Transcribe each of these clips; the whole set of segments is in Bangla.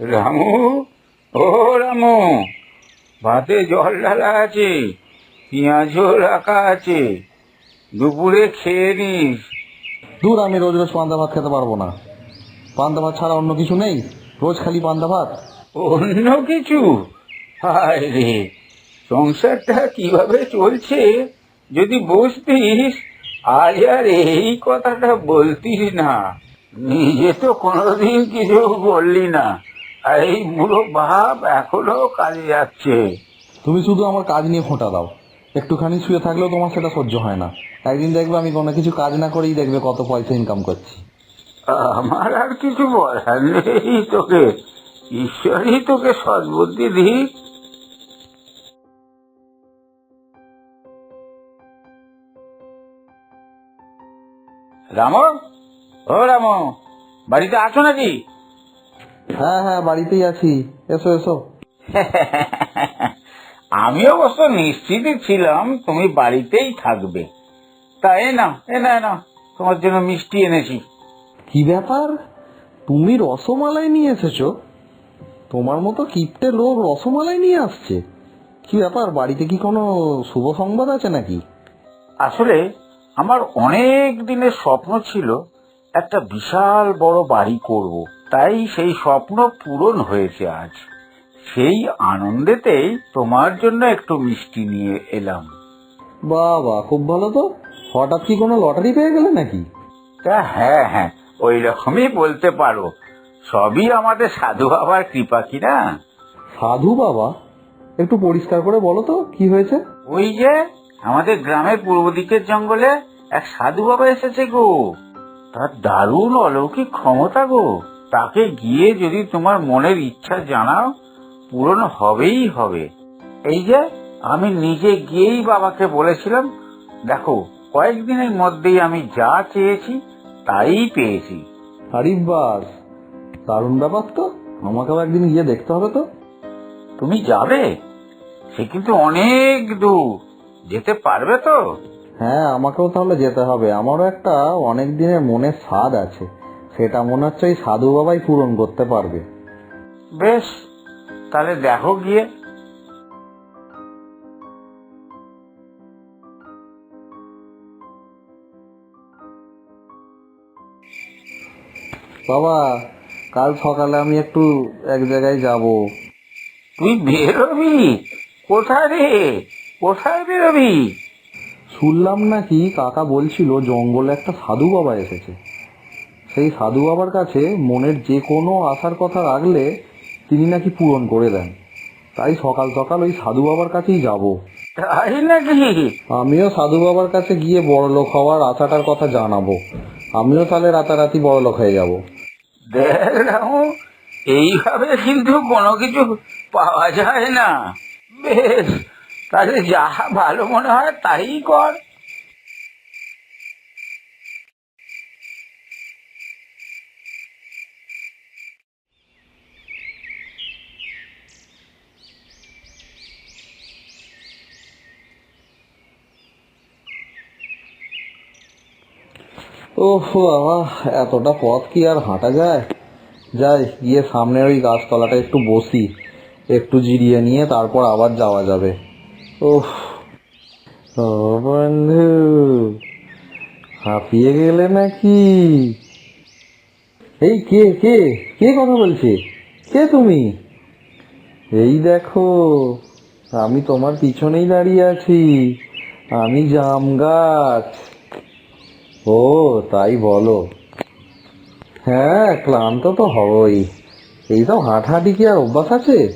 রামু ও রামু ভাতে জল ঢালা আছে পেঁয়াজও রাখা আছে দুপুরে খেয়ে নিস। দূর আমি রোজ রোজ পান্তা ভাত খেতে পারব না। পান্তা ভাত ছাড়া অন্য কিছু নেই? রোজ খালি পান্তা ভাত? অন্য কিছু? হায় রে সংসারটা কীভাবে চলছে? যদি বুঝতিস আজ আর এই কথাটা বলতিস না। নিজে তো কোনোদিন কিছু বললি না। আর এই বুড়ো বাপ এখনও কাজে যাচ্ছে। তুমি শুধু আমার কাজ নিয়ে ফোঁটা দাও। একটুখানি শুয়ে থাকলেও তোমার সেটা সহ্য হয় না। একদিন দেখবে আমি কোনো কিছু কাজ না করেই দেখবে কত পয়সা ইনকাম করছি। আমার আর কিছু বলার নেই তোকে। ঈশ্বরই তোকে সদ্বুদ্ধি দিক। রাম? ও রাম বাড়িতে আছো নাকি? হ্যাঁ হ্যাঁ বাড়িতেই আছি। এসো এসো। আমি অবশ্য নিশ্চিতই ছিলাম তুমি বাড়িতেই থাকবে। তা এ না এ না না তোমার জন্য মিষ্টি এনেছি। কি ব্যাপার? তুমি রসমালাই নিয়ে এসেছ? তোমার মতো কিপটে লোক রসমালাই নিয়ে আসছে। কি ব্যাপার বাড়িতে কি কোনো শুভ সংবাদ আছে নাকি? আসলে আমার অনেক দিনের স্বপ্ন ছিল একটা বিশাল বড় বাড়ি করব। তাই সেই স্বপ্ন পূরণ হয়েছে আজ। সেই আনন্দেতেই তোমার জন্য একটু মিষ্টি নিয়ে এলাম। বাহ খুব ভালো তো। হঠাৎ কি কোনো লটারি পেয়ে গেলে নাকি? তা হ্যাঁ হ্যাঁ ওই রকমই বলতে পারো। সবই আমাদের সাধু বাবার কৃপা কিনা সাধু বাবা? একটু পরিষ্কার করে বলো তো কি হয়েছে? ওই যে আমাদের গ্রামের পূর্ব দিকের জঙ্গলে এক সাধু বাবা এসেছে গো। তার দারুণ অলৌকিক ক্ষমতা গো। তাকে গিয়ে যদি তোমার মনের ইচ্ছা জানাও পূরণ হবেই হবে। এই যে আমি নিজে গিয়েই বাবাকে বলেছিলাম দেখো কয়েকদিনের মধ্যেই আমি যা চেয়েছি তাই পেয়েছি। আরিফবাস দারুণ ব্যাপার তো। আমাকেও একদিন গিয়ে দেখতে হবে তো। তুমি যাবে? সে কিন্তু অনেক দূর। যেতে পারবে তো? হ্যাঁ আমাকেও তাহলে যেতে হবে। আমারও একটা অনেক দিনের মনে স্বাদ আছে। সেটা মনে হচ্ছে ওই সাধু বাবাই পূরণ করতে পারবে। বেশ তাহলে দেখো গিয়ে। বাবা কাল সকালে আমি একটু এক জায়গায় যাব। তুই বেরোবি? কোথায় রে? কোথায় বেরোবি? শুনলাম নাকি কাকা বলছিল জঙ্গলে একটা সাধু বাবা এসেছে। সেই সাধু বাবার কাছে মনের যে কোনো আশার কথা রাখলে তিনি নাকি পূরণ করে দেন। তাই সকাল সকাল ওই সাধু বাবার কাছেই যাব। তাই নাকি? আমিও সাধু বাবার কাছে গিয়ে বড়লোক হওয়ার আশাটার কথা জানাব। আমিও তাহলে রাতারাতি বড়লোক হয়ে যাব। দেখ রামু এইভাবে কিন্তু কোনো কিছু পাওয়া যায় না। বেশ তাহলে যা ভালো মনে হয় তাই কর। ও বাবা, এতটা পথ কি আর হাঁটা যায়? যাই, গিয়ে সামনের ওই গাছতলাটা একটু বসি, একটু জিরিয়ে নিয়ে তারপর আবার যাওয়া যাবে। ওহ, ও বন্ধু, হাঁপিয়ে গেলে নাকি? এই কে কে কে কথা বলছে? কে তুমি? এই দেখো, আমি তোমার পিছনেই দাঁড়িয়ে আছি, আমি জাম গাছ। ও, তাই বলো। হ্যাঁ ক্লান্ত তো হবই। এই তো হাঁটাহাঁটি কি আর অভ্যাস আছে?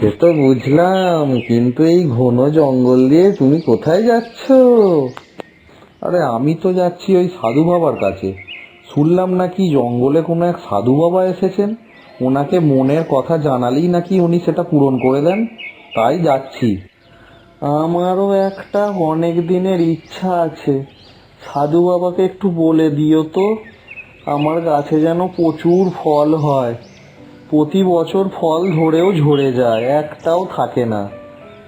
সে তো বুঝলাম, কিন্তু এই ঘন জঙ্গল দিয়ে তুমি কোথায় যাচ্ছ? আরে, আমি তো যাচ্ছি ওই সাধু বাবার কাছে। শুনলাম নাকি জঙ্গলে কোনো এক সাধু বাবা এসেছেন। ওনাকে মনের কথা জানালেই নাকি উনি সেটা পূরণ করে দেন। তাই যাচ্ছি। আমারও একটা অনেক দিনের ইচ্ছা আছে। সাধু বাবাকে একটু বলে দিও তো আমার গাছে যেন প্রচুর ফল হয়। প্রতি বছর ফল ধরেও ঝরে যায় একটাও থাকে না।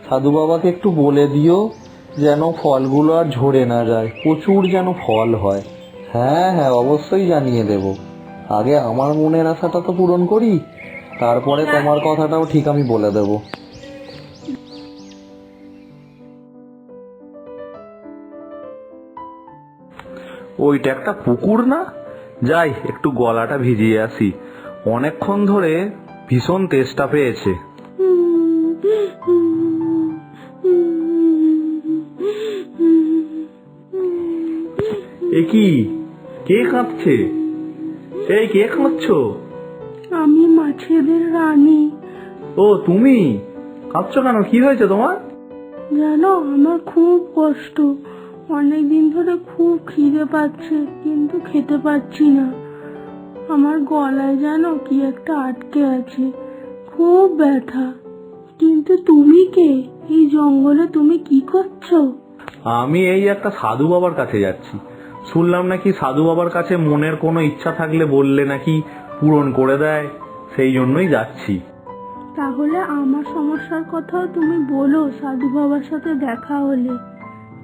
সাধু বাবাকে একটু বলে দিও যেন ফলগুলো আর ঝরে না যায় প্রচুর যেন ফল হয়। হ্যাঁ হ্যাঁ অবশ্যই জানিয়ে দেব। আগে আমার মনের আশাটা তো পূরণ করি তারপরে তোমার কথাটাও ঠিক আমি বলে দেব। ওইটা একটা পুকুর না? যাই একটু গলাটা ভিজিয়ে আসি। অনেকক্ষণ ধরে ভীষণ তেষ্টা পেয়েছে। এ কি? কে কাঁদছে? এই কে কাঁদছো? আমি মাছেদের রানী। ও তুমি? কাঁদছো কেন? কি হয়েছে তোমার? জানো আমার খুব কষ্ট। অনেক দিন ধরে খুব খিদে পাচ্ছে কিন্তু খেতে পাচ্ছি না। আমার গলায় জানো কি একটা আটকে আছে। খুব ব্যথা। কিন্তু তুমি কে? এই জঙ্গলে তুমি কি করছ? আমি এই একটা সাধু বাবার কাছে যাচ্ছি। শুনলাম নাকি সাধু বাবার কাছে মনের কোনো ইচ্ছা থাকলে বললে নাকি পূরণ করে দেয় সেই জন্যই যাচ্ছি। তাহলে আমার সমস্যার কথাও তুমি বলো সাধু বাবার সাথে দেখা হলে।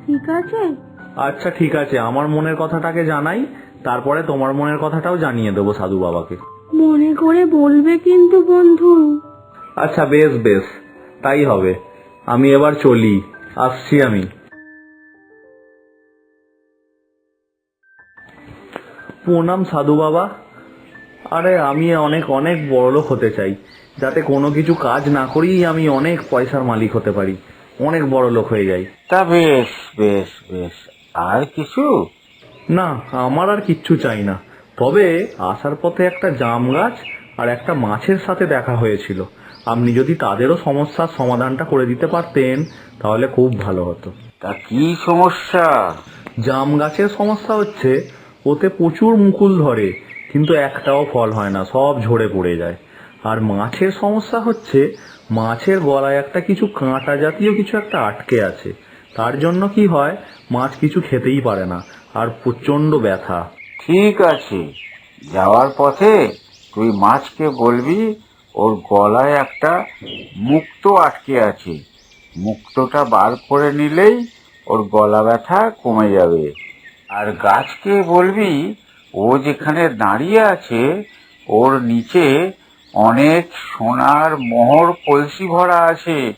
ঠিক আছে? আচ্ছা ঠিক আছে। আমার মনের কথাটাকে জানাই তারপরে তোমার মনের কথাটাও জানিয়ে দেবো সাধু বাবাকে। মনে করে বলবে কিন্তু বন্ধু। আচ্ছা বেশ বেশ। তাই হবে। আমি এবার চলি। আসছি আমি। প্রণাম সাধু বাবা। আরে আমি অনেক অনেক বড়লোক হতে চাই। যাতে কোনো কিছু কাজ না করেই আমি অনেক পয়সার মালিক হতে পারি। অনেক বড় লোক হয়ে যাই। তা বেশ বেশ বেশ। আর কিছু? না আমার আর কিচ্ছু চাই না। তবে আসার পথে একটা জাম গাছ আর একটা মাছের সাথে দেখা হয়েছিল। আপনি যদি তাদেরও সমস্যার সমাধানটা করে দিতে পারতেন তাহলে খুব ভালো হতো। তা কি সমস্যা? জাম গাছের সমস্যা হচ্ছে ওতে প্রচুর মুকুল ধরে কিন্তু একটাও ফল হয় না সব ঝরে পড়ে যায়। আর মাছের সমস্যা হচ্ছে মাছের গলায় একটা কিছু কাঁটা জাতীয় কিছু একটা আটকে আছে। তার জন্য কি হয়, মাছ কিছু খেতেই পারে না, আর প্রচণ্ড ব্যথা। ঠিক আছে, যাওয়ার পথে তুই মাছকে বলবি, ওর গলায় একটা মুক্তো আটকে আছে। মুক্তোটা বার করে নিলেই ওর গলা ব্যথা কমে যাবে। আর গাছকে বলবি, ও যেখানে দাঁড়িয়ে আছে, ওর নিচে অনেক সোনার মোহর কলসি ভরা আছে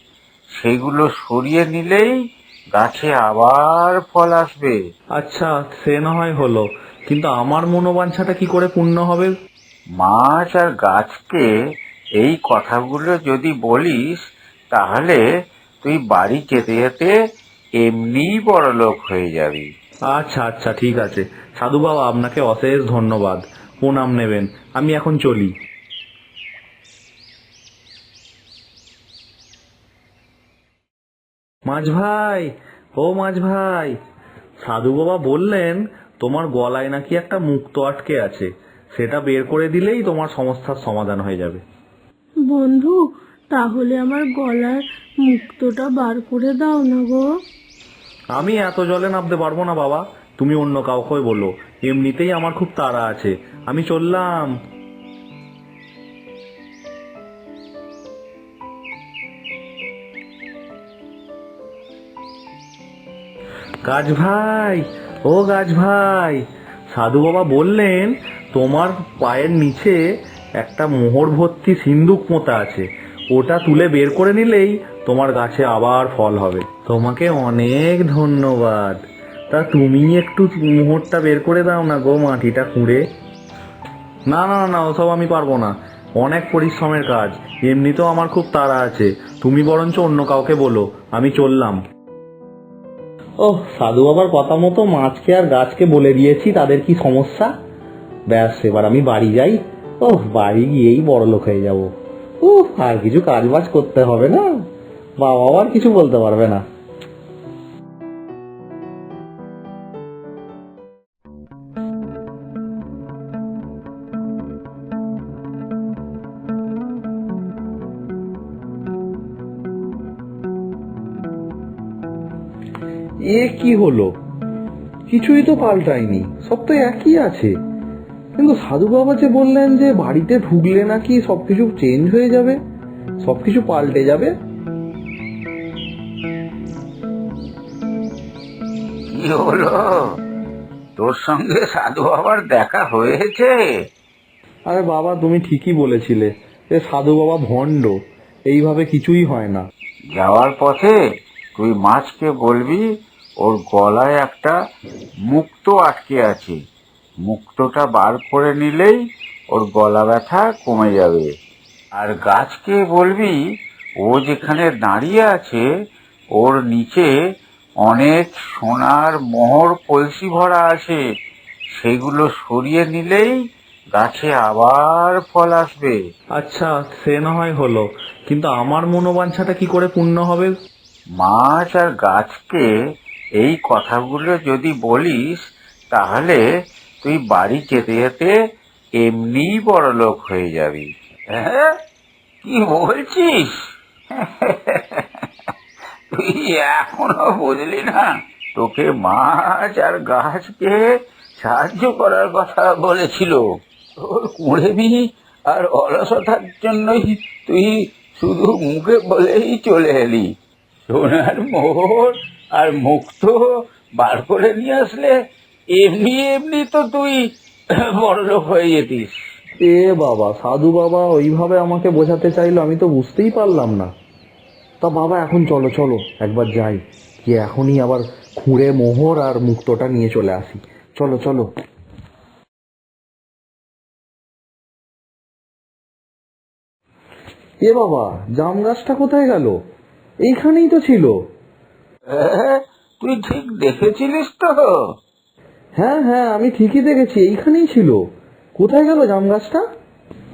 সেগুলো সরিয়ে নিলেই গাছে আবার ফল আসবে। আচ্ছা সে না হয় হলো। কিন্তু আমার মনোবাঞ্ছাটা কি করে পূর্ণ হবে? মাছ আর গাছকে এই কথাগুলো যদি বলিস তাহলে তুই বাড়ি যেতে যেতে এমনিই বড় লোক হয়ে যাবি। আচ্ছা আচ্ছা ঠিক আছে। সাধু বাবা আপনাকে অশেষ ধন্যবাদ। প্রণাম নেবেন। আমি এখন চলি। মাঝ ভাই ও মাঝ ভাই সাধু বাবা বললেন তোমার গলায় নাকি একটা মুক্ত আটকে আছে। সেটা বের করে দিলেই তোমার সমস্যার সমাধান হয়ে যাবে। বন্ধু তাহলে আমার গলার মুক্তোটা বার করে দাও না গো। আমি এত জলে নামতে পারব না বাবা। তুমি অন্য কাউকে বলো। এমনিতেই আমার খুব তাড়া আছে। আমি চললাম। গাছ ভাই ও গাছ ভাই সাধু বাবা বললেন তোমার পায়ের নিচে একটা মোহর ভর্তি সিন্দুক পোঁতা আছে ওটা তুলে বের করে নিলেই তোমার গাছে আবার ফল হবে। তোমাকে অনেক ধন্যবাদ। তা তুমি একটু মোহরটা বের করে দাও না গো মাটিটা খুঁড়ে। না না না, ওসব আমি পারব না। অনেক পরিশ্রমের কাজ এমনিতেও আমার খুব তাড়া আছে। তুমি বরঞ্চ অন্য কাউকে বলো আমি চললাম। ও সাধু বাবার কথা মতো মাছকে আর গাছকে বলে দিয়েছি, তাদের কি সমস্যা? ব্যাস, এবার আমি বাড়ি যাই। ও বাড়ি গিয়েই বড় লোক হয়ে যাব। ও আর কিছু কাজ বাজ করতে হবে না? বাবা আর কিছু বলতে পারবে না। এ কি হলো? কিছুই তো পাল্টায়নি সব তো একই আছে। কিন্তু সাধু বাবা যে বললেন যে বাড়িতে ঢুকলে নাকি সবকিছু চেঞ্জ হয়ে যাবে সবকিছু পাল্টে যাবে? কি হলো তোর সঙ্গে সাধু বাবার দেখা হয়েছে? আরে বাবা তুমি ঠিকই বলেছিলে এ সাধু বাবা ভণ্ড এইভাবে কিছুই হয় না। যাওয়ার পথে তুই মাছকে বলবি ওর গলায় একটা মুক্তো আটকে আছে। মুক্তোটা বার করে নিলেই ওর গলা ব্যথা কমে যাবে। আর গাছকে বলবি ও যেখানে দাঁড়িয়ে আছে ওর নিচে অনেক সোনার মোহর কলসি ভরা আছে। সেগুলো সরিয়ে নিলেই গাছে আবার ফল আসবে। আচ্ছা সে না হয় হলো। কিন্তু আমার মনোবাঞ্ছাটা কি করে পূর্ণ হবে? মাছ আর গাছকে এই কথাগুলো যদি বলিস, তাহলে তুই বাড়ি যেতে যেতে এমনি বড় লোক হয়ে যাবি। হ্যাঁ? কি বলছিস? তুই এখনও বুঝলি না? তোকে মাছ আর গাছকে সাহায্য করার কথা বলেছিল। তোর কুড়েমি আর অলসতার জন্যই তুই শুধু মুখে বলেই চলে এলি। সোনার মোহর আর মুক্ত বার করে নিয়ে আসলে এমনি এমনি তো তুই বড়লোক হয়ে যেতিস। এ বাবা, সাধু বাবা ওইভাবে আমাকে বোঝাতে চাইলো আমি তো বুঝতেই পারলাম না। তা বাবা, এখন চলো চলো, একবার যাই। কি এখনই আবার খুঁড়ে মোহর আর মুক্তটা নিয়ে চলে আসি। চলো চলো। এ বাবা, জাম গাছটা কোথায় গেল? এইখানেই তো ছিল। এ, তুই ঠিক দেখেছিলিস তো? হ্যাঁ হ্যাঁ আমি ঠিকই দেখেছি এইখানেই ছিল। কোথায় গেল জাম গাছটা?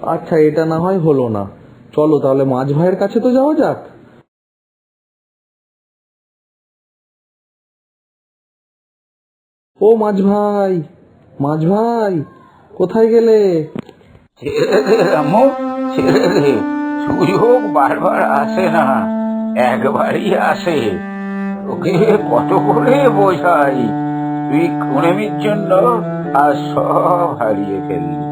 আচ্ছা এটা না হয় হলো না। চলো তাহলে মাছ ভাইয়ের কাছে তো যাওয়া যাক। ও মাছ ভাই মাছ ভাই কোথায় গেলে? ছেড়ে দে রামু ছেড়ে দে। সুযোগ বারবার আসে না। একবারই আসে। ওকে কত করে বোঝাই? তুই খুনেমির জন্য আর সব হারিয়ে ফেললি।